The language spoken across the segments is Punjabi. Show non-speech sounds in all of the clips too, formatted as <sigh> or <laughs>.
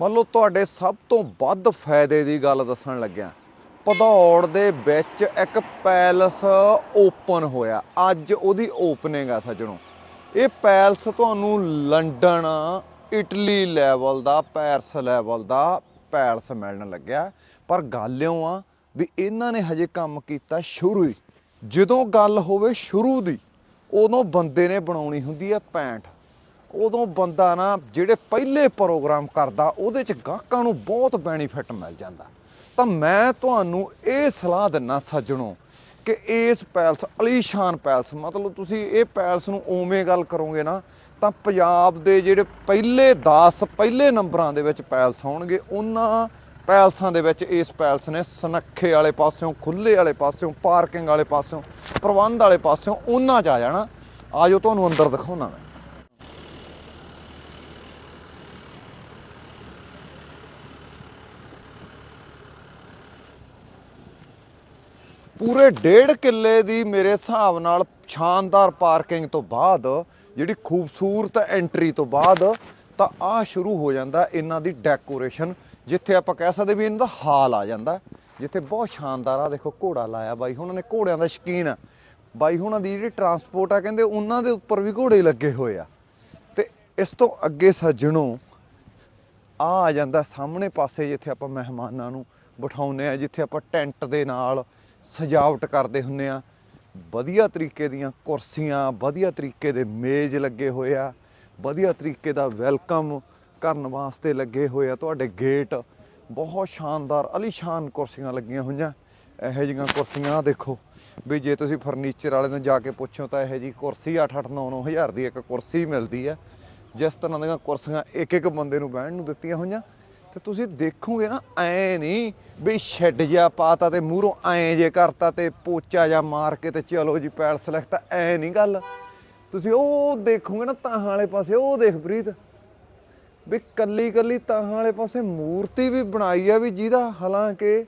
ਮੰਨ ਲਓ ਤੁਹਾਡੇ ਸਭ ਤੋਂ ਵੱਧ ਫਾਇਦੇ ਦੀ ਗੱਲ ਦੱਸਣ ਲੱਗਿਆ, ਭਦੌੜ ਦੇ ਵਿੱਚ ਇੱਕ ਪੈਲਸ ਓਪਨ ਹੋਇਆ। ਅੱਜ ਉਹਦੀ ਓਪਨਿੰਗ ਆ ਸੱਜਣੋ। ਇਹ ਪੈਲਸ ਤੁਹਾਨੂੰ ਲੰਡਨ, ਇਟਲੀ ਲੈਵਲ ਦਾ, ਪੈਰਿਸ ਲੈਵਲ ਦਾ ਪੈਲਸ ਮਿਲਣ ਲੱਗਿਆ। ਪਰ ਗੱਲ ਇਉਂ ਆ ਵੀ ਇਹਨਾਂ ਨੇ ਹਜੇ ਕੰਮ ਕੀਤਾ ਸ਼ੁਰੂ ਹੀ। ਜਦੋਂ ਗੱਲ ਹੋਵੇ ਸ਼ੁਰੂ ਦੀ, ਉਦੋਂ ਬੰਦੇ ਨੇ ਬਣਾਉਣੀ ਹੁੰਦੀ ਹੈ ਪੈਂਠ ਉਦੋਂ ਬੰਦਾ ਨਾ ਜਿਹੜੇ ਪਹਿਲੇ ਪ੍ਰੋਗਰਾਮ ਕਰਦਾ, ਉਹਦੇ ਚ ਗਾਹਕਾਂ ਨੂੰ ਬਹੁਤ ਬੈਨੀਫਿਟ ਮਿਲ ਜਾਂਦਾ। ਤਾਂ ਮੈਂ ਤੁਹਾਨੂੰ ਇਹ ਸਲਾਹ ਦਿੰਨਾ ਸੱਜਣੋ ਕਿ ਇਸ ਪੈਲਸ, ਅਲੀਸ਼ਾਨ ਪੈਲਸ, ਮਤਲਬ ਤੁਸੀਂ ਇਹ ਪੈਲਸ ਨੂੰ ਉਵੇਂ ਗੱਲ ਕਰੋਗੇ ਨਾ, ਤਾਂ ਪੰਜਾਬ ਦੇ ਜਿਹੜੇ ਪਹਿਲੇ 10 ਪਹਿਲੇ ਨੰਬਰਾਂ ਦੇ ਵਿੱਚ ਪੈਲਸ ਹੋਣਗੇ, ਉਹਨਾਂ ਪੈਲਸਾਂ ਦੇ ਵਿੱਚ ਇਸ ਪੈਲਸ ਨੇ ਸਨੱਖੇ ਵਾਲੇ ਪਾਸਿਓਂ ਖੁੱਲੇ ਵਾਲੇ ਪਾਸਿਓਂ, ਪਾਰਕਿੰਗ ਵਾਲੇ ਪਾਸਿਓਂ, ਪ੍ਰਬੰਧ ਵਾਲੇ ਪਾਸਿਓਂ, ਉਹਨਾਂ 'ਚ ਆ ਜਾਣਾ। ਆਜੋ ਤੁਹਾਨੂੰ ਅੰਦਰ ਦਿਖਾਉਣਾ ਮੈਂ। ਪੂਰੇ ਡੇਢ ਕਿੱਲੇ ਦੀ ਮੇਰੇ ਹਿਸਾਬ ਨਾਲ ਸ਼ਾਨਦਾਰ ਪਾਰਕਿੰਗ ਤੋਂ ਬਾਅਦ, ਜਿਹੜੀ ਖੂਬਸੂਰਤ ਐਂਟਰੀ ਤੋਂ ਬਾਅਦ, ਤਾਂ ਆ ਸ਼ੁਰੂ ਹੋ ਜਾਂਦਾ ਇਹਨਾਂ ਦੀ ਡੈਕੋਰੇਸ਼ਨ ਜਿੱਥੇ ਆਪਾਂ ਕਹਿ ਸਕਦੇ ਵੀ ਇਹਨਾਂ ਦਾ ਹਾਲ ਆ ਜਾਂਦਾ। ਜਿੱਥੇ ਬਹੁਤ ਸ਼ਾਨਦਾਰ ਆ, ਦੇਖੋ ਘੋੜਾ ਲਾਇਆ ਬਾਈ, ਉਹਨਾਂ ਨੇ ਘੋੜਿਆਂ ਦਾ ਸ਼ੌਕੀਨ। ਆ ਬਾਈ ਹੁਣਾਂ ਦੀ ਜਿਹੜੀ ਟਰਾਂਸਪੋਰਟ ਆ, ਕਹਿੰਦੇ ਉਹਨਾਂ ਦੇ ਉੱਪਰ ਵੀ ਘੋੜੇ ਲੱਗੇ ਹੋਏ ਆ। ਤੇ ਇਸ ਤੋਂ ਅੱਗੇ ਸੱਜਣੋਂ ਆ ਆ ਜਾਂਦਾ ਸਾਹਮਣੇ ਪਾਸੇ ਜਿੱਥੇ ਆਪਾਂ ਮਹਿਮਾਨਾਂ ਨੂੰ ਬਿਠਾਉਂਦੇ ਆ, ਜਿੱਥੇ ਆਪਾਂ ਟੈਂਟ ਦੇ ਨਾਲ ਸਜਾਵਟ ਕਰਦੇ ਹੁੰਨੇ ਆ। ਵਧੀਆ ਤਰੀਕੇ ਦੀਆਂ ਕੁਰਸੀਆਂ, ਵਧੀਆ ਤਰੀਕੇ ਦੇ ਮੇਜ਼ ਲੱਗੇ ਹੋਏ ਆ। ਵਧੀਆ ਤਰੀਕੇ ਦਾ ਵੈਲਕਮ ਕਰਨ ਵਾਸਤੇ ਲੱਗੇ ਹੋਏ ਆ। ਤੁਹਾਡੇ ਗੇਟ ਬਹੁਤ ਸ਼ਾਨਦਾਰ, ਅਲੀਸ਼ਾਨ ਕੁਰਸੀਆਂ ਲੱਗੀਆਂ ਹੋਈਆਂ। ਇਹੋ ਜਿਹੀਆਂ ਕੁਰਸੀਆਂ ਦੇਖੋ ਵੀ ਜੇ ਤੁਸੀਂ ਫਰਨੀਚਰ ਵਾਲੇ ਨੂੰ ਜਾ ਕੇ ਪੁੱਛੋ ਤਾਂ ਇਹੋ ਜੀ ਕੁਰਸੀ 8-8 9-9 ਹਜ਼ਾਰ ਦੀ ਇੱਕ ਕੁਰਸੀ ਮਿਲਦੀ ਆ। ਜਿਸ ਤਰ੍ਹਾਂ ਦੀਆਂ ਕੁਰਸੀਆਂ ਇੱਕ ਇੱਕ ਬੰਦੇ ਨੂੰ ਬਹਿਣ ਨੂੰ ਦਿੱਤੀਆਂ ਹੋਈਆਂ। ਤੇ ਤੁਸੀਂ ਦੇਖੋਗੇ ਨਾ, ਐ ਨਹੀਂ ਵੀ ਛੱਡ ਜਿਹਾ ਪਾਤਾ ਤੇ ਮੂਹਰੋਂ ਐ ਜੇ ਕਰਤਾ ਤੇ ਪੋਚਾ ਜਾਂ ਮਾਰ ਕੇ ਤੇ ਚਲੋ ਜੀ ਪੈਲਸ ਲਿਖਤਾ, ਐ ਨਹੀਂ ਗੱਲ। ਤੁਸੀਂ ਉਹ ਦੇਖੋਗੇ ਨਾ ਤਾਹਾਂ ਵਾਲੇ ਪਾਸੇ, ਉਹ ਦੇਖ ਪ੍ਰੀਤ। ਵੀ ਕੱਲੀ ਕੱਲੀ ਤਾਹਾਂ ਵਾਲੇ ਪਾਸੇ ਮੂਰਤੀ ਵੀ ਬਣਾਈ ਆ ਵੀ ਜਿਹਦਾ ਹਾਲਾਂਕਿ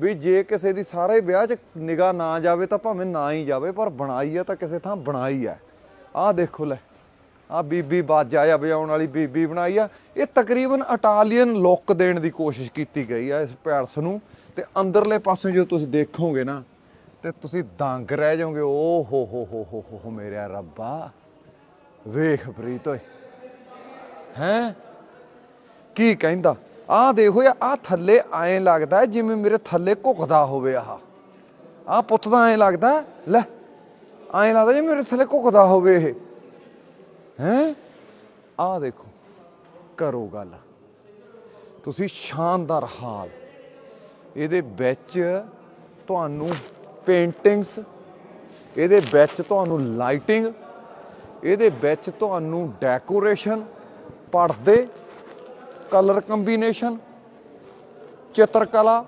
ਵੀ ਜੇ ਕਿਸੇ ਦੀ ਸਾਰੇ ਵਿਆਹ 'ਚ ਨਿਗਾਹ ਨਾ ਜਾਵੇ ਤਾਂ ਭਾਵੇਂ ਨਾ ਹੀ ਜਾਵੇ, ਪਰ ਬਣਾਈ ਆ ਤਾਂ ਕਿਸੇ ਥਾਂ ਬਣਾਈ ਆ। ਆਹ ਦੇਖੋ ਲੈ। ਆ ਬੀਬੀ ਬਾਜਾ ਆ, ਵਜਾਉਣ ਵਾਲੀ ਬੀਬੀ ਬਣਾਈ ਆ। ਇਹ ਤਕਰੀਬਨ ਇਟਾਲੀਅਨ ਲੁੱਕ ਦੇਣ ਦੀ ਕੋਸ਼ਿਸ਼ ਕੀਤੀ ਗਈ ਆ ਇਸ ਪੈਲਸ ਨੂੰ। ਤੇ ਅੰਦਰਲੇ ਪਾਸੇ ਜੋ ਤੁਸੀਂ ਦੇਖੋਗੇ ਨਾ, ਤੇ ਤੁਸੀਂ ਦੰਗ ਰਹਿ ਜਾਓਗੇ। ਓ ਹੋ ਹੋ ਹੋ ਹੋ ਹੋ ਹੋ ਰੱਬਾ। ਵੇਖ ਪ੍ਰੀਤ ਓਏ। ਹੈ? ਕੀ ਕਹਿੰਦਾ? ਆਹ ਦੇਖੋ ਯਾ ਆ ਥੱਲੇ ਐਂ ਲੱਗਦਾ ਜਿਵੇਂ ਮੇਰੇ ਥੱਲੇ ਘੁਕਦਾ ਹੋਵੇ ਆਹ। ਆ ਪੁੱਤ ਦਾ ਐਂ ਲੱਗਦਾ ਲੈ, ਐਂ ਲੱਗਦਾ ਜਿਵੇਂ ਮੇਰੇ ਥੱਲੇ ਘੁਕਦਾ ਹੋਵੇ ਇਹ। ਹੈ? ਆਹ ਦੇਖੋ, ਕਰੋ ਗੱਲ। ਤੁਸੀਂ ਸ਼ਾਨਦਾਰ ਹਾਲ। ਇਹਦੇ ਵਿੱਚ ਤੁਹਾਨੂੰ ਪੇਂਟਿੰਗਸ ਇਹਦੇ ਵਿੱਚ ਤੁਹਾਨੂੰ ਲਾਈਟਿੰਗ ਇਹਦੇ ਵਿੱਚ ਤੁਹਾਨੂੰ ਡੈਕੋਰੇਸ਼ਨ ਪਰਦੇ ਕਲਰ ਕੰਬੀਨੇਸ਼ਨ ਚਿੱਤਰਕਲਾ,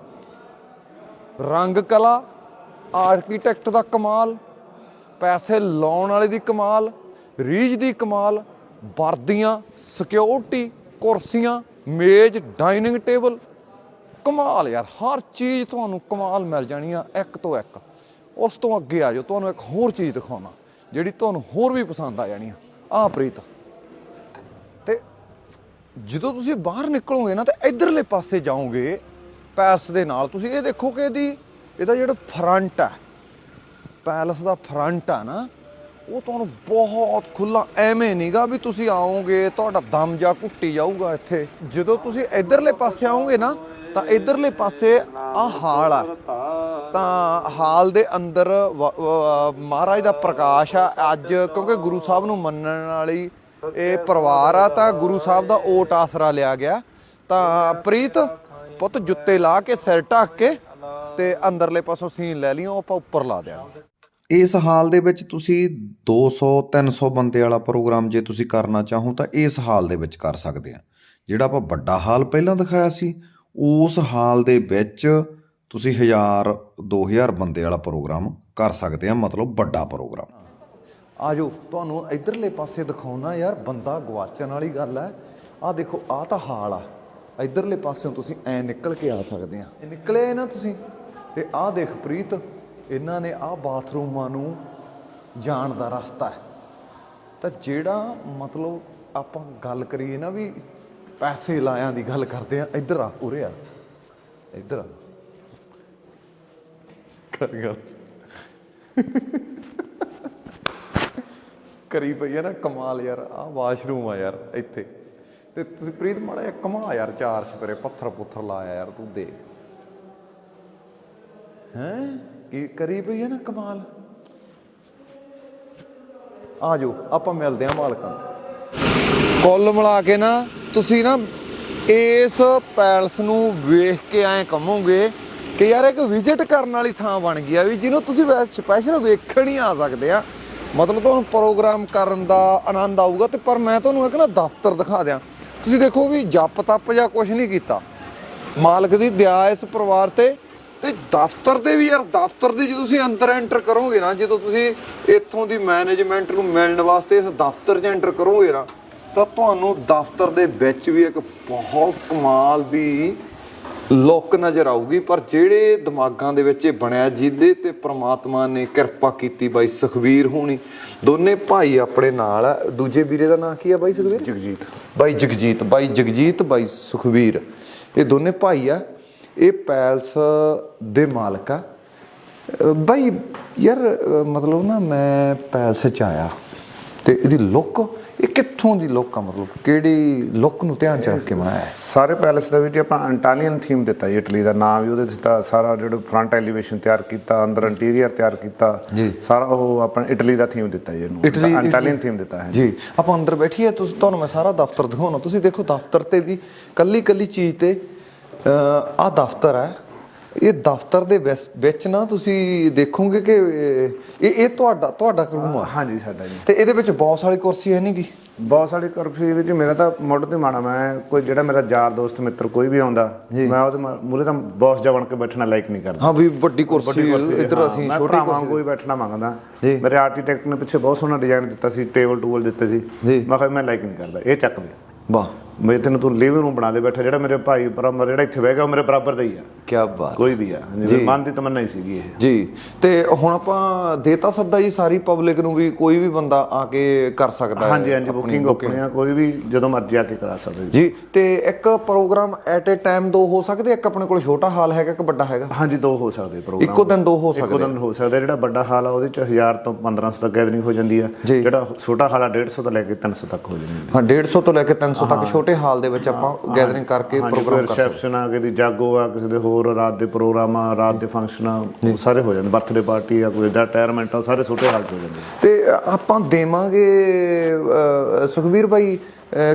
ਰੰਗ ਕਲਾ ਆਰਕੀਟੈਕਟ ਦਾ ਕਮਾਲ, ਪੈਸੇ ਲਾਉਣ ਵਾਲੇ ਦੀ ਕਮਾਲ ਰੀਝ ਦੀ ਕਮਾਲ, ਵਰਦੀਆਂ ਸਿਕਿਉਰਿਟੀ ਕੁਰਸੀਆਂ, ਮੇਜ਼ ਡਾਈਨਿੰਗ ਟੇਬਲ ਕਮਾਲ ਯਾਰ, ਹਰ ਚੀਜ਼ ਤੁਹਾਨੂੰ ਕਮਾਲ ਮਿਲ ਜਾਣੀ ਆ, ਇੱਕ ਤੋਂ ਇੱਕ। ਉਸ ਤੋਂ ਅੱਗੇ ਆ ਜਾਓ, ਤੁਹਾਨੂੰ ਇੱਕ ਹੋਰ ਚੀਜ਼ ਦਿਖਾਉਣਾ, ਜਿਹੜੀ ਤੁਹਾਨੂੰ ਹੋਰ ਵੀ ਪਸੰਦ ਆ ਜਾਣੀ ਆ। ਆਹ ਪ੍ਰੀਤ। ਤੇ ਜਦੋਂ ਤੁਸੀਂ ਬਾਹਰ ਨਿਕਲੋਗੇ ਨਾ, ਤੇ ਇਧਰਲੇ ਪਾਸੇ ਜਾਓਗੇ, ਪੈਲਸ ਦੇ ਨਾਲ, ਤੁਸੀਂ ਇਹ ਦੇਖੋ ਕਿ ਇਹਦੀ, ਇਹਦਾ ਜਿਹੜਾ ਫਰੰਟ ਹੈ ਪੈਲਸ ਦਾ ਫਰੰਟ ਆ ਨਾ ਉਹ ਤੁਹਾਨੂੰ ਬਹੁਤ ਖੁੱਲਾ ਐਵੇਂ ਨਹੀਂਗਾ ਵੀ ਤੁਸੀਂ ਆਓਗੇ, ਤੁਹਾਡਾ ਦਮ ਜਾ ਘੁੱਟੀ ਜਾਊਗਾ ਇੱਥੇ। ਜਦੋਂ ਤੁਸੀਂ ਇਧਰਲੇ ਪਾਸੇ ਆਓਗੇ ਨਾ, ਤਾਂ ਇਧਰਲੇ ਪਾਸੇ ਆ ਹਾਲ ਆ। ਤਾਂ ਹਾਲ ਦੇ ਅੰਦਰ ਮਹਾਰਾਜ ਦਾ ਪ੍ਰਕਾਸ਼ ਆ ਅੱਜ, ਕਿਉਂਕਿ ਗੁਰੂ ਸਾਹਿਬ ਨੂੰ ਮੰਨਣ ਵਾਲੀ ਇਹ ਪਰਿਵਾਰ ਆ, ਤਾਂ ਗੁਰੂ ਸਾਹਿਬ ਦਾ ਓਟ ਆਸਰਾ ਲਿਆ ਗਿਆ। ਤਾਂ ਪ੍ਰੀਤ, ਪੁੱਤ ਜੁੱਤੇ ਲਾ ਕੇ ਸਿਰ ਢੱਕ ਕੇ ਤੇ ਅੰਦਰਲੇ ਪਾਸੋਂ ਸੀਨ ਲੈ ਲਿਓ ਆਪਾਂ ਉੱਪਰ ਲਾ ਦਿਆਂਗੇ। ਇਸ ਹਾਲ ਦੇ ਵਿੱਚ ਤੁਸੀਂ 200 300 ਬੰਦੇ ਵਾਲਾ ਪ੍ਰੋਗਰਾਮ ਜੇ ਤੁਸੀਂ ਕਰਨਾ ਚਾਹੋ ਤਾਂ ਇਸ ਹਾਲ ਦੇ ਵਿੱਚ ਕਰ ਸਕਦੇ ਆ। ਜਿਹੜਾ ਆਪਾਂ ਵੱਡਾ ਹਾਲ ਪਹਿਲਾਂ ਦਿਖਾਇਆ ਸੀ, ਉਸ ਹਾਲ ਦੇ ਵਿੱਚ ਤੁਸੀਂ 1000 2000 ਬੰਦੇ ਵਾਲਾ ਪ੍ਰੋਗਰਾਮ ਕਰ ਸਕਦੇ ਆ, ਮਤਲਬ ਵੱਡਾ ਪ੍ਰੋਗਰਾਮ। ਆਜੋ, ਤੁਹਾਨੂੰ ਇਧਰਲੇ ਪਾਸੇ ਦਿਖਾਉਣਾ ਯਾਰ, ਬੰਦਾ ਗਵਾਚਣ ਵਾਲੀ ਗੱਲ ਹੈ ਆ ਦੇਖੋ ਆ ਤਾਂ ਹਾਲ ਆ। ਇਧਰਲੇ ਪਾਸਿਓਂ ਤੁਸੀਂ ਐ ਨਿਕਲ ਕੇ ਆ ਸਕਦੇ ਆ। ਨਿਕਲੇ ਨਾ ਤੁਸੀਂ। ਤੇ ਆਹ ਦੇਖ ਪ੍ਰੀਤ ਇਹਨਾਂ ਨੇ ਆਹ ਬਾਥਰੂਮਾਂ ਨੂੰ ਜਾਣ ਦਾ ਰਸਤਾ ਹੈ। ਤਾਂ ਜਿਹੜਾ ਮਤਲਬ ਆਪਾਂ ਗੱਲ ਕਰੀਏ ਨਾ ਵੀ ਪੈਸੇ ਲਾਇਆਂ ਦੀ ਗੱਲ ਕਰਦੇ ਆ, ਇੱਧਰ ਆ, ਉਰੇ ਆ, ਇੱਧਰ ਆ। ਕਰ ਗੱਲ। ਕਰੀ ਪਈ ਆ ਨਾ ਕਮਾਲ ਯਾਰ ਆ ਵਾਸ਼ਰੂਮ ਆ ਯਾਰ ਇੱਥੇ। ਤੇ ਤੁਸੀਂ ਪ੍ਰੀਤ ਮਾੜਾ ਜਿਹਾ ਕਮਾ ਯਾਰ ਚਾਰ ਛਪਰੇ ਪੱਥਰ ਪੁੱਥਰ ਲਾਇਆ ਯਾਰ ਤੂੰ ਦੇਖ। ਹੈ? ਕੀ ਕਰੀ ਪਈ ਹੈ ਨਾ ਕਮਾਲ? ਆ ਜਾਓ, ਆਪਾਂ ਮਿਲਦੇ ਆ ਮਾਲਕਾਂ ਨੂੰ। ਕੁੱਲ ਮਿਲਾ ਕੇ ਨਾ, ਤੁਸੀਂ ਨਾ ਇਸ ਪੈਲਸ ਨੂੰ ਵੇਖ ਕੇ ਐਂ ਕਹੋਗੇ ਕਿ ਯਾਰ ਇੱਕ ਵਿਜ਼ਿਟ ਕਰਨ ਵਾਲੀ ਥਾਂ ਬਣ ਗਈ ਆ ਵੀ ਜਿਹਨੂੰ ਤੁਸੀਂ ਸਪੈਸ਼ਲ ਵੇਖਣ ਹੀ ਆ ਸਕਦੇ ਆ। ਮਤਲਬ ਤੁਹਾਨੂੰ ਪ੍ਰੋਗਰਾਮ ਕਰਨ ਦਾ ਆਨੰਦ ਆਊਗਾ ਤੇ ਪਰ ਮੈਂ ਤੁਹਾਨੂੰ ਇੱਕ ਨਾ ਦਫ਼ਤਰ ਦਿਖਾ ਦਿਆਂ। ਤੁਸੀਂ ਦੇਖੋ ਵੀ ਜੱਪ ਤੱਪ ਜਾਂ ਕੁਝ ਨਹੀਂ ਕੀਤਾ। ਮਾਲਕ ਦੀ ਦਇਆ ਇਸ ਪਰਿਵਾਰ ਤੇ ਤੇ ਦਫ਼ਤਰ ਦੇ ਵੀ ਯਾਰ ਦਫ਼ਤਰ ਦੇ ਜਦੋਂ ਤੁਸੀਂ ਅੰਦਰ ਐਂਟਰ ਕਰੋਗੇ ਨਾ ਜਦੋਂ ਤੁਸੀਂ ਇੱਥੋਂ ਦੀ ਮੈਨੇਜਮੈਂਟ ਨੂੰ ਮਿਲਣ ਵਾਸਤੇ ਇਸ ਦਫ਼ਤਰ 'ਚ ਐਂਟਰ ਕਰੋਗੇ ਨਾ ਤਾਂ ਤੁਹਾਨੂੰ ਦਫ਼ਤਰ ਦੇ ਵਿੱਚ ਵੀ ਇੱਕ ਬਹੁਤ ਕਮਾਲ ਦੀ ਲੁੱਕ ਨਜ਼ਰ ਆਊਗੀ। ਪਰ ਜਿਹੜੇ ਦਿਮਾਗਾਂ ਦੇ ਵਿੱਚ ਇਹ ਬਣਿਆ ਜਿਹਦੇ ਤੇ ਪ੍ਰਮਾਤਮਾ ਨੇ ਕਿਰਪਾ ਕੀਤੀ ਬਾਈ ਸੁਖਵੀਰ ਹੋਣੀ ਦੋਨੇ ਭਾਈ ਆਪਣੇ ਨਾਲ ਆ। ਦੂਜੇ ਵੀਰੇ ਦਾ ਨਾਂ ਕੀ ਆ ਬਾਈ ਸੁਖਵੀਰ ਜਗਜੀਤ। ਬਾਈ ਜਗਜੀਤ ਬਾਈ ਜਗਜੀਤ ਬਾਈ ਸੁਖਵੀਰ ਇਹ ਦੋਨੇ ਭਾਈ ਆ। ਇਹ ਪੈਲਸ ਦੇ ਮਾਲਕ ਆ। ਬਾਈ ਯਾਰ ਮਤਲਬ ਨਾ ਮੈਂ ਪੈਲਸ ਚ ਆਇਆ ਤੇ ਇਹਦੀ ਲੁੱਕ ਇਹ ਕਿੱਥੋਂ ਦੀ ਲੁੱਕ ਆ ਮਤਲਬ? ਕਿਹੜੀ ਲੁੱਕ ਨੂੰ ਧਿਆਨ ਚ ਰੱਖ ਕੇ ਬਣਾਇਆ? ਸਾਰੇ ਪੈਲਸ ਦੇ ਵਿੱਚ ਆਪਾਂ ਅੰਟਾਲੀਅਨ ਥੀਮ ਦਿੱਤਾ ਜੀ ਇਟਲੀ ਦਾ ਨਾਮ ਵੀ ਉਹਦੇ ਦਿੱਤਾ ਸਾਰਾ ਜਿਹੜਾ ਫਰੰਟ ਐਲੀਵੇਸ਼ਨ ਤਿਆਰ ਕੀਤਾ ਅੰਦਰ ਇੰਟੀਰੀਅਰ ਤਿਆਰ ਕੀਤਾ। ਸਾਰਾ ਉਹ ਆਪਣਾ ਇਟਲੀ ਦਾ ਥੀਮ ਦਿੱਤਾ ਜੀ ਇਹਨੂੰ। ਅੰਟਾਲੀਅਨ ਥੀਮ ਦਿੱਤਾ ਹੈ। ਜੀ ਆਪਾਂ ਅੰਦਰ ਬੈਠੀਏ ਤੁਸੀਂ ਤੁਹਾਨੂੰ ਮੈਂ ਸਾਰਾ ਦਫ਼ਤਰ ਦਿਖਾਉਣਾ ਤੁਸੀਂ ਦੇਖੋ ਦਫ਼ਤਰ ਤੇ ਵੀ ਕੱਲੀ ਕੱਲੀ ਚੀਜ਼ ਤੇ ਆ ਦਫ਼ਤਰ ਹੈ। ਇਹ ਦਫ਼ਤਰ ਦੇ ਵਿੱਚ- ਵਿੱਚ ਨਾ ਤੁਸੀਂ ਦੇਖੋਗੇ ਕਿ ਇਹ ਇਹ ਤੁਹਾਡਾ ਤੁਹਾਡਾ ਰੂਮ ਆ। ਹਾਂਜੀ ਸਾਡਾ ਜੀ। ਤੇ ਇਹਦੇ ਵਿੱਚ ਬੌਸ ਵਾਲੀ ਕੁਰਸੀ ਹੈ ਨਹੀਂਗੀ ਬਹੁਤ ਸਾਰੀ ਕਰਫੀ ਵਿੱਚ ਮੇਰਾ ਤਾਂ ਮੁੱਢ ਤੇ ਮਾਣਾ ਮੈਂ ਕੋਈ ਜਿਹੜਾ ਮੇਰਾ ਯਾਰ ਦੋਸਤ ਮਿੱਤਰ ਕੋਈ ਵੀ ਆਉਂਦਾ ਮੈਂ ਉਹਦੇ ਮੂਰੇ ਤਾਂ ਬੌਸ ਜਾ ਬਣ ਕੇ ਬੈਠਣਾ ਲਾਈਕ ਨਹੀਂ ਕਰਦਾ। ਹਾਂ ਵੀ ਵੱਡੀ ਕੁਰਸੀ ਇੱਧਰ ਹਾਂ, ਅਸੀਂ ਮੈਂ ਛੋਟੀ ਭਰਾਵਾਂ ਕੁਰਸੀ ਕੋਈ ਬੈਠਣਾ ਮੰਗਦਾ। ਜੀ। ਮੇਰੇ ਆਰਕੀਟੈਕਟ ਨੇ ਪਿੱਛੇ ਬਹੁਤ ਸੋਹਣਾ ਡਿਜ਼ਾਈਨ ਦਿੱਤਾ ਸੀ ਟੇਬਲ ਟੂਲ ਦਿੱਤੇ ਸੀ। ਜੀ। ਮੈਂ ਕਿਹਾ ਮੈਂ ਲਾਈਕ ਨਹੀਂ ਕਰਦਾ ਇਹ ਚੱਕ ਦੇ। ਵਾਹ। ਮੇਰੇ ਤੈਨੂੰ ਤੂੰ ਲਿਵਿੰਗ ਰੂਮ ਬਣਾ ਦੇ ਬੈਠਾ ਜਿਹੜਾ ਮੇਰੇ ਭਾਈ ਬਰਾਬਰ ਜਿਹੜਾ ਇੱਥੇ ਬਹਿ ਗਿਆ ਉਹ ਮੇਰੇ ਬਰਾਬਰ ਦਾ ਹੀ ਆ। ਕੀ ਬਾਤ। ਕੋਈ ਵੀ ਆ। ਮੇਰੇ ਮਨ ਦੀ ਤਮੰਨਾ ਹੀ ਸੀਗੀ ਇਹ। ਜੀ। ਤੇ ਹੁਣ ਆਪਾਂ ਦੇਤਾ ਸੱਦਾ ਜੀ ਸਾਰੀ ਪਬਲਿਕ ਨੂੰ ਵੀ ਕੋਈ ਵੀ ਬੰਦਾ ਆ ਕੇ ਕਰ ਸਕਦਾ ਹੈ ਹਾਂਜੀ ਹਾਂਜੀ ਬੁਕਿੰਗ ਓਪਨ ਆ ਕੋਈ ਵੀ ਜਦੋਂ ਮਰਜ਼ੀ ਆ ਕੇ ਕਰਾ ਸਕਦਾ ਜੀ। ਜੀ ਤੇ ਇੱਕ ਪ੍ਰੋਗਰਾਮ ਐਟ ਅ ਟਾਈਮ ਦੋ ਹੋ ਸਕਦੇ? ਇੱਕ ਆਪਣੇ ਕੋਲ ਛੋਟਾ ਹਾਲ ਹੈਗਾ ਕਿ ਵੱਡਾ ਹੈਗਾ? ਹਾਂਜੀ ਦੋ ਹੋ ਸਕਦੇ ਪ੍ਰੋਗਰਾਮ ਇੱਕੋ ਦਿਨ ਦੋ ਹੋ ਇੱਕੋ ਸਕਦੇ। ਦਿਨ ਹੋ ਸਕਦਾ ਜਿਹੜਾ ਵੱਡਾ ਹਾਲ ਆ ਉਹਦੇ ਚ 1000 ਤੋਂ 1500 ਤੱਕ ਗੈਦਰਿੰਗ ਹੋ ਜਾਂਦੀ ਆ। ਜੀ। ਜਿਹੜਾ ਛੋਟਾ ਹਾਲ ਆ 150 ਤੋਂ ਲੈ ਕੇ 300 ਤੱਕ ਹੋ ਜਾਂਦੀ ਹਾਂ 150 ਤੋਂ ਲੈ ਕੇ 300 ਤੱਕ ਛੋਟੇ ਹਾਲ ਦੇ ਵਿੱਚ ਆਪਾਂ ਗੈਦਰਿੰਗ ਕਰਕੇ ਪ੍ਰੋਗਰਾਮ ਕਰ ਰਿਸੈਪਸ਼ਨ ਆ ਕਿਸੇ ਦੀ ਜਾਗੋ ਆ ਕਿਸੇ ਦੇ ਹੋਰ ਰਾਤ ਦੇ ਪ੍ਰੋਗਰਾਮ ਆ ਰਾਤ ਦੇ ਫੰਕਸ਼ਨ ਆ ਸਾਰੇ ਹੋ ਜਾਂਦੇ ਬਰਥਡੇ ਪਾਰਟੀ ਆ ਕੋਈ ਰਿਟਾਇਰਮੈਂਟ ਆ ਸਾਰੇ ਛੋਟੇ ਹਾਲ ਹੋ ਜਾਂਦੇ ਤੇ ਆਪਾਂ ਦੇਵਾਂਗੇ ਅਹ, ਸੁਖਬੀਰ ਭਾਈ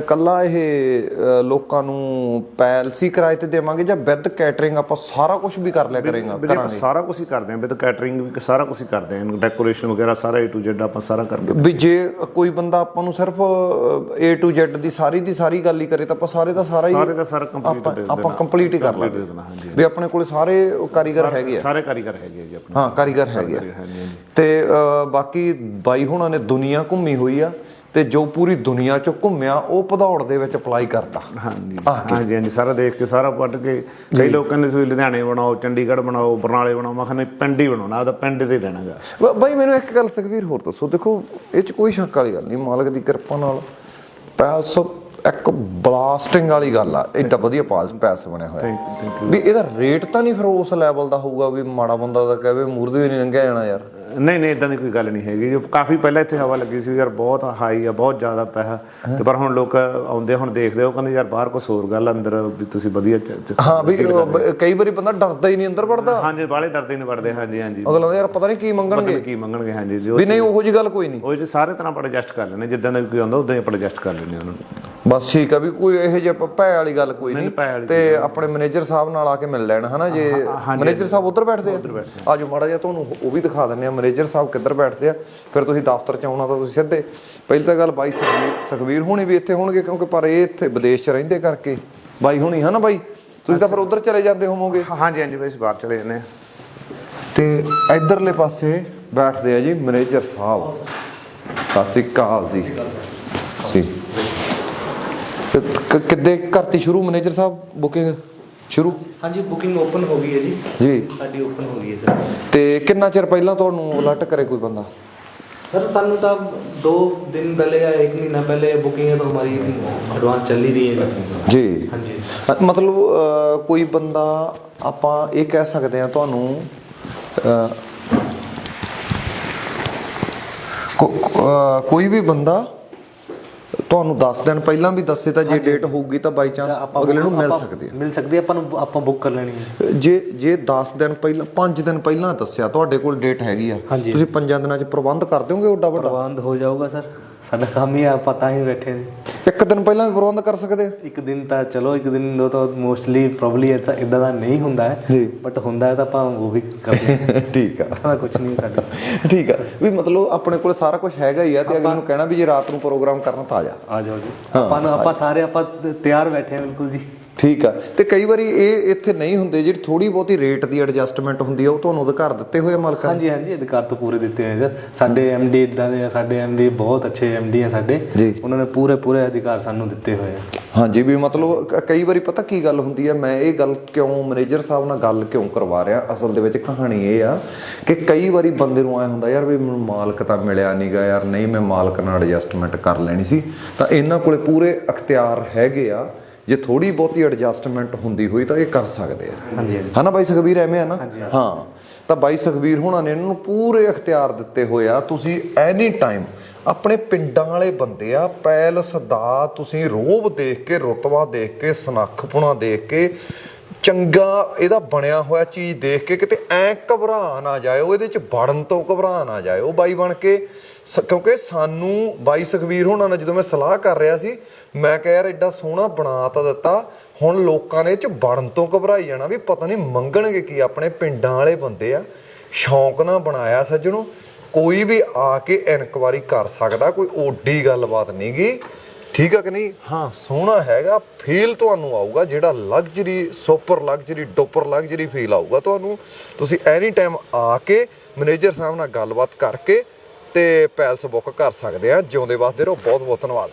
ਕੱਲਾ ਇਹ ਲੋਕਾਂ ਨੂੰ ਪੈਲਸੀ ਕਿਰਾਏ ਤੇ ਦੇਵਾਂਗੇ ਜਾਂ ਵਿਦ ਕੈਟਰਿੰਗ ਆਪਾਂ ਸਾਰਾ ਕੁਝ ਵੀ ਕਰ ਲਿਆ ਕਰੇਗਾ ਕਰਾਂਗੇ? ਸਾਰਾ ਕੁਝ ਹੀ ਕਰਦੇ ਆਂ ਵਿਦ ਕੈਟਰਿੰਗ ਵੀ ਸਾਰਾ ਕੁਝ ਹੀ ਕਰਦੇ ਆਂ ਡੈਕੋਰੇਸ਼ਨ ਵਗੈਰਾ ਸਾਰਾ A to Z ਆਪਾਂ ਸਾਰਾ ਕਰਕੇ ਵੀ ਜੇ ਕੋਈ ਬੰਦਾ ਆਪਾਂ ਨੂੰ ਸਿਰਫ A to Z ਦੀ ਸਾਰੀ ਦੀ ਸਾਰੀ ਗੱਲ ਹੀ ਕਰੇ ਤਾਂ ਆਪਾਂ ਸਾਰੇ ਦਾ ਸਾਰਾ ਹੀ ਸਾਰੇ ਦਾ ਸਾਰਾ ਕੰਪਲੀਟ ਆਪਾਂ ਕੰਪਲੀਟ ਹੀ ਕਰ ਲਾਂਗੇ। ਵੀ ਆਪਣੇ ਕੋਲੇ ਸਾਰੇ ਕਾਰੀਗਰ ਹੈਗੇ ਆ। ਸਾਰੇ ਕਾਰੀਗਰ ਹੈਗੇ ਆ ਜੀ ਆਪਣੇ। ਹਾਂ ਕਾਰੀਗਰ ਹੈਗੇ ਆ। ਤੇ ਬਾਕੀ ਬਾਈ ਹੁਣਾਂ ਨੇ ਦੁਨੀਆ ਘੁੰਮੀ ਹੋਈ ਆ। ਤੇ ਜੋ ਪੂਰੀ ਦੁਨੀਆ ਚ ਘੁੰਮਿਆ ਉਹ ਭਦੌੜ ਦੇ ਵਿੱਚ ਅਪਲਾਈ ਕਰਤਾ। ਹਾਂਜੀ। ਹਾਂਜੀ ਹਾਂਜੀ ਸਾਰਾ ਦੇਖ ਕੇ ਸਾਰਾ ਪੱਟ ਕੇ। ਕਈ ਲੋਕ ਕਹਿੰਦੇ ਸੀ ਲੁਧਿਆਣੇ ਬਣਾਓ ਚੰਡੀਗੜ੍ਹ ਬਣਾਓ ਬਰਨਾਲੇ ਬਣਾਓ। ਮੈਂ ਕਹਿੰਦਾ ਪਿੰਡ ਹੀ ਬਣਾਉਣਾ ਉਹਦਾ ਪਿੰਡ ਤੇ ਹੀ ਰਹਿਣਾਗਾ। ਬਾਈ ਮੈਨੂੰ ਇੱਕ ਗੱਲ ਸੁਖਵੀਰ ਹੋਰ ਦੱਸੋ। ਦੇਖੋ ਇਹ ਚ ਕੋਈ ਸ਼ੱਕ ਵਾਲੀ ਗੱਲ ਨਹੀਂ ਮਾਲਕ ਦੀ ਕਿਰਪਾ ਨਾਲ। ਪੈਲਸ ਇੱਕ ਬਲਾਸਟਿੰਗ ਵਾਲੀ ਗੱਲ ਆ। ਐਡਾ ਵਧੀਆ ਪਾਲਸ ਪੈਲਸ ਬਣਿਆ ਹੋਇਆ। ਵੀ ਇਹਦਾ ਰੇਟ ਤਾਂ ਨਹੀਂ ਫਿਰ ਉਸ ਲੈਵਲ ਦਾ ਹੋਊਗਾ ਵੀ ਮਾੜਾ ਬੰਦਾ ਤਾਂ ਕਹੇ ਮੂਰਦੇ ਵੀ ਨਹੀਂ ਲੰਘਿਆ ਜਾਣਾ ਯਾਰ। ਨਹੀਂ ਨਹੀਂ ਇਦਾਂ ਦੀ ਕੋਈ ਗੱਲ ਨਹੀਂ ਹੈਗੀ। ਜੋ ਕਾਫੀ ਪਹਿਲਾਂ ਇੱਥੇ ਹਵਾ ਲੱਗੀ ਸੀ ਯਾਰ ਬਹੁਤ ਹਾਈ ਆ ਬਹੁਤ ਜ਼ਿਆਦਾ ਪੈਸਾ ਤੇ ਪਰ ਹੁਣ ਲੋਕ ਆਉਂਦੇ ਹੁਣ ਦੇਖਦੇ ਉਹ ਕਹਿੰਦੇ ਯਾਰ ਬਾਹਰ ਕੁਛ ਹੋਰ ਗੱਲ ਅੰਦਰ ਵੀ ਤੁਸੀਂ ਵਧੀਆ ਹਾਂ ਵੀ ਕਈ ਵਾਰੀ ਬੰਦਾ ਡਰਦਾ ਹੀ ਨਹੀਂ ਅੰਦਰ ਵੜਦਾ। ਹਾਂਜੀ ਬਾਹਲੇ ਡਰਦੇ ਨਹੀਂ ਵੜਦੇ ਹਾਂਜੀ ਹਾਂਜੀ। ਅਗਲਾ ਕਹਿੰਦਾ ਯਾਰ ਪਤਾ ਨਹੀਂ ਕੀ ਮੰਗਣਗੇ। ਕੀ ਮੰਗਣਗੇ ਹਾਂਜੀ ਵੀ ਨਹੀਂ ਉਹੋ ਜੀ ਗੱਲ ਕੋਈ ਨਹੀਂ। ਉਹ ਜੀ ਸਾਰੇ ਤਰ੍ਹਾਂ ਆਪਾਂ ਐਡਜਸਟ ਕਰ ਲੈਣੇ ਜਿੱਦਾਂ ਦਾ ਵੀ ਕੋਈ ਆਉਂਦਾ ਉਦਾਂ ਹੀ ਆਪਾਂ ਐਡਜਸਟ ਕਰ ਲੈਣੇ ਉਹਨਾਂ ਨੂੰ। ਬਸ ਠੀਕ ਆ ਵੀ ਕੋਈ ਇਹੋ ਜਿਹੀ ਭੈ ਵਾਲੀ ਗੱਲ ਕੋਈ ਨਹੀਂ ਤੇ ਆਪਣੇ ਮੈਨੇਜਰ ਸਾਹਿਬ ਨਾਲ ਆ ਕੇ ਮਿਲ ਲੈਣ ਹਨਾ ਜੇ ਮੈਨੇਜਰ ਸਾਹਿਬ ਉੱਧਰ ਬੈਠਦੇ ਆ? ਆਜੋ ਮਾੜਾ ਜਿਹਾ ਤੁਹਾਨੂੰ ਉਹ ਵੀ ਦਿਖਾ ਦਿੰਨੇ ਆ ਮੈਨੇਜਰ ਸਾਹਿਬ ਕਿੱਧਰ ਬੈਠਦੇ ਆ? ਫਿਰ ਤੁਸੀਂ ਦਫ਼ਤਰ ਚ ਆਉਣਾ ਤਾਂ ਤੁਸੀਂ ਸਿੱਧੇ। ਪਹਿਲੀ ਤਾਂ ਗੱਲ ਬਾਈ ਸੁਖਵੀਰ ਹੋਣੀ ਵੀ ਇੱਥੇ ਹੋਣਗੇ ਕਿਉਂਕਿ ਪਰ ਇਹ ਇੱਥੇ ਵਿਦੇਸ਼ ਚ ਰਹਿੰਦੇ ਕਰਕੇ। ਬਾਈ ਹੋਣੀ ਹਨਾ ਬਾਈ? ਤੁਸੀਂ ਤਾਂ ਫਿਰ ਉੱਧਰ ਚਲੇ ਜਾਂਦੇ ਹੋਵੋਗੇ। ਹਾਂਜੀ ਹਾਂਜੀ ਬਈ ਬਾਹਰ ਚਲੇ ਜਾਂਦੇ ਹਾਂ। ਤੇ ਇਧਰਲੇ ਪਾਸੇ ਬੈਠਦੇ ਆ ਜੀ ਮੈਨੇਜਰ ਸਾਹਿਬ। ਸਤਿ ਸ਼੍ਰੀ ਅਕਾਲ ਜੀ। ਕਿੱਦੇ ਕਰਤੀ ਸ਼ੁਰੂ ਮੈਨੇਜਰ ਸਾਹਿਬ ਬੁਕਿੰਗ ਸ਼ੁਰੂ ਹਾਂਜੀ ਬੁਕਿੰਗ ਓਪਨ ਹੋ ਗਈ ਹੈ ਜੀ ਜੀ ਸਾਡੀ ਓਪਨ ਹੋ ਗਈ ਹੈ ਸਰ ਤੇ ਕਿੰਨਾ ਚਿਰ ਪਹਿਲਾਂ ਤੁਹਾਨੂੰ ਅਲਰਟ ਕਰੇ ਕੋਈ ਬੰਦਾ सर सानू तो दो दिन पहले या एक महीना पहले बुकिंग है तो हमारी एडवांस चल ही रही है जी ਜੀ हाँ जी ਅ, ਮਤਲਬ ਅ, ਕੋਈ ਬੰਦਾ ਆਪਾਂ ਇਹ ਕਹਿ ਸਕਦੇ ਆ ਤੁਹਾਨੂੰ ਅ, ਕੋ- ਅ, ਕੋਈ ਵੀ ਬੰਦਾ ਤੁਹਾਨੂੰ 10 ਦਿਨ ਪਹਿਲਾਂ ਵੀ ਦੱਸੇ ਤਾਂ ਜੇ ਡੇਟ ਹੋਊਗੀ ਤਾਂ ਬਾਈ ਚਾਂਸ ਅਗਲੇ ਨੂੰ ਮਿਲ ਸਕਦੀ ਮਿਲ ਸਕਦੀ ਹੈ ਆਪਾਂ ਨੂੰ ਆਪਾਂ ਬੁੱਕ ਕਰ ਲੈਣੀ ਹੈ। ਹੈ ਜੇ ਜੇ 10 ਦਿਨ ਪਹਿਲਾਂ 5 ਦਿਨ ਪਹਿਲਾਂ ਦੱਸਿਆ ਤੁਹਾਡੇ ਕੋਲ ਡੇਟ ਹੈਗੀ ਆ। ਤੁਸੀਂ 5 ਦਿਨਾਂ 'ਚ ਪ੍ਰਬੰਧ ਕਰ ਦਿਓਗੇ ਓਡਾ ਵੱਡਾ? ਪ੍ਰਬੰਧ ਹੋ ਜਾਊਗਾ ਸਰ। ਸਾਡਾ ਕੰਮ ਹੀ ਆ ਆਪਾਂ ਤਾਂ ਹੀ ਬੈਠੇ ਨੇ। ਇੱਕ ਦਿਨ ਪਹਿਲਾਂ ਵੀ ਪ੍ਰਬੰਧ ਕਰ ਸਕਦੇ ਆ? ਇੱਕ ਦਿਨ ਤਾਂ ਚਲੋ ਇੱਕ ਦਿਨ ਉਹ ਤਾਂ ਮੋਸਟਲੀ ਪ੍ਰੋਬਬਲੀ ਐਸਾ ਇਦਾਂ ਦਾ ਨਹੀਂ ਹੁੰਦਾ ਹੈ। ਜੀ। ਬਟ ਹੁੰਦਾ ਹੈ ਤਾਂ ਆਪਾਂ ਉਹ ਵੀ ਕਰਦੇ ਹਾਂ <laughs> ਠੀਕ ਆ। ਤਾਂ ਕੁਝ ਨਹੀਂ ਸਾਡਾ। ਠੀਕ ਆ। ਵੀ ਮਤਲਬ ਆਪਣੇ ਕੋਲ ਸਾਰਾ ਕੁਝ ਹੈਗਾ ਹੀ ਆ ਤੇ ਅਗਲੇ ਨੂੰ ਕਹਿਣਾ ਵੀ ਜੇ ਰਾਤ ਨੂੰ ਪ੍ਰੋਗਰਾਮ ਕਰਨਾ ਤਾਂ ਆ ਜਾ। ਆ ਜਾਓ ਜੀ। ਆਪਾਂ ਨੂੰ ਆਪਾਂ ਸਾਰੇ ਆਪਾਂ ਤਿਆਰ ਬੈਠੇ ਹਾਂ ਬਿਲਕੁਲ ਜੀ। ਠੀਕ ਆ। ਤੇ ਕਈ ਵਾਰੀ ਇਹ ਇੱਥੇ ਨਹੀਂ ਹੁੰਦੇ ਜਿਹੜੀ ਥੋੜੀ ਬਹੁਤੀ ਰੇਟ ਦੀ ਐਡਜਸਟਮੈਂਟ ਹੁੰਦੀ ਆ ਉਹ ਤੁਹਾਨੂੰ ਅਧਿਕਾਰ ਦਿੱਤੇ ਹੋਏ ਆ ਮਾਲਕਾਂ? ਨੇ ਹਾਂਜੀ ਹਾਂਜੀ ਅਧਿਕਾਰ ਤਾਂ ਪੂਰੇ ਦਿੱਤੇ ਹੋਏ ਸਰ। ਸਾਡੇ ਐਮਡੀ ਇਦਾਂ ਦੇ ਆ ਸਾਡੇ ਐਮਡੀ ਬਹੁਤ ਅੱਛੇ ਐਮਡੀ ਆ ਸਾਡੇ। ਜੀ। ਉਹਨਾਂ ਨੇ ਪੂਰੇ ਪੂਰੇ ਅਧਿਕਾਰ ਸਾਨੂੰ ਦਿੱਤੇ ਹੋਏ ਆ। ਹਾਂਜੀ ਵੀ ਮਤਲਬ ਕ- ਕਈ ਵਾਰੀ ਪਤਾ ਕੀ ਗੱਲ ਹੁੰਦੀ ਆ ਮੈਂ ਇਹ ਗੱਲ ਕਿਉਂ ਮੈਨੇਜਰ ਸਾਹਿਬ ਨਾਲ ਗੱਲ ਕਿਉਂ ਕਰਵਾ ਰਿਹਾ? ਅਸਲ ਦੇ ਵਿੱਚ ਕਹਾਣੀ ਇਹ ਆ ਕਿ ਕਈ ਵਾਰੀ ਬੰਦੇ ਨੂੰ ਐ ਹੁੰਦਾ ਯਾਰ ਵੀ ਮੈਨੂੰ ਮਾਲਕ ਤਾਂ ਮਿਲਿਆ ਨਹੀਂਗਾ ਯਾਰ ਨਹੀਂ ਮੈਂ ਮਾਲਕ ਨਾਲ ਐਡਜਸਟਮੈਂਟ ਕਰ ਲੈਣੀ ਸੀ। ਤਾਂ ਇਹਨਾਂ ਕੋਲੇ ਪੂਰੇ ਅਖਤਿਆਰ ਹੈਗੇ ਆ ਜੇ ਥੋੜੀ ਬਹੁਤੀ ਐਡਜਸਟਮੈਂਟ ਹੁੰਦੀ ਹੋਈ ਤਾਂ ਇਹ ਕਰ ਸਕਦੇ ਆ। ਹਾਂਜੀ ਹਨਾ ਬਾਈ ਸੁਖਬੀਰ ਐਵੇਂ ਆ ਨਾ? ਹਾਂ। ਤਾਂ ਬਾਈ ਸੁਖਬੀਰ ਹੋਣਾ ਨੇ ਇਹਨਾਂ ਨੂੰ ਪੂਰੇ ਅਖਤਿਆਰ ਦਿੱਤੇ ਹੋਏ ਆ। ਤੁਸੀਂ ਐਨੀ ਟਾਈਮ ਆਪਣੇ ਪਿੰਡਾਂ ਵਾਲੇ ਬੰਦੇ ਆ ਪੈਲਸ ਦਾ ਤੁਸੀਂ ਰੋਬ ਦੇਖ ਕੇ ਰੁਤਬਾ ਦੇਖ ਕੇ ਸਨੱਖਪੁਣਾ ਦੇਖ ਕੇ ਚੰਗਾ ਇਹਦਾ ਬਣਿਆ ਹੋਇਆ ਚੀਜ਼ ਦੇਖ ਕੇ ਕਿਤੇ ਐ ਘਬਰਾ ਨਾ ਜਾਇਓ ਇਹਦੇ ਚ ਵੜਨ ਤੋਂ ਘਬਰਾ ਨਾ ਜਾਇਓ ਬਾਈ ਬਣ ਕੇ। ਸ- ਕਿਉਂਕਿ ਸਾਨੂੰ ਬਾਈ ਸੁਖਬੀਰ ਹੋਣਾ ਨਾਲ ਜਦੋਂ ਮੈਂ ਸਲਾਹ ਕਰ ਰਿਹਾ ਸੀ ਮੈਂ ਕਿਹਾ ਯਾਰ ਐਡਾ ਸੋਹਣਾ ਬਣਾ ਤਾਂ ਦਿੱਤਾ ਹੁਣ ਲੋਕਾਂ ਨੇ ਇਹ ਚ ਵੜਨ ਤੋਂ ਘਬਰਾਈ ਜਾਣਾ ਵੀ ਪਤਾ ਨਹੀਂ ਮੰਗਣਗੇ ਕੀ ਆਪਣੇ ਪਿੰਡਾਂ ਵਾਲੇ ਬੰਦੇ ਆ ਸ਼ੌਂਕ ਨਾਲ ਬਣਾਇਆ ਸੱਜਣੋ ਕੋਈ ਵੀ ਆ ਕੇ ਇਨਕੁਆਰੀ ਕਰ ਸਕਦਾ ਕੋਈ ਓਡੀ ਗੱਲਬਾਤ ਨਹੀਂਗੀ ਠੀਕ ਆ ਕਿ ਨਹੀਂ? ਹਾਂ। ਸੋਹਣਾ ਹੈਗਾ ਫੀਲ ਤੁਹਾਨੂੰ ਆਊਗਾ ਜਿਹੜਾ luxury super luxury duper luxury feel ਆਊਗਾ ਤੁਹਾਨੂੰ ਤੁਸੀਂ ਐਨੀ ਟਾਈਮ ਆ ਕੇ ਮੈਨੇਜਰ ਸਾਹਿਬ ਨਾਲ ਗੱਲਬਾਤ ਕਰਕੇ ਤੇ ਪੈਲਸ ਬੁੱਕ ਕਰ ਸਕਦੇ ਆ। ਜਿਉਂਦੇ ਵਾਸਤੇ ਰਹੋ। ਬਹੁਤ ਬਹੁਤ ਧੰਨਵਾਦ।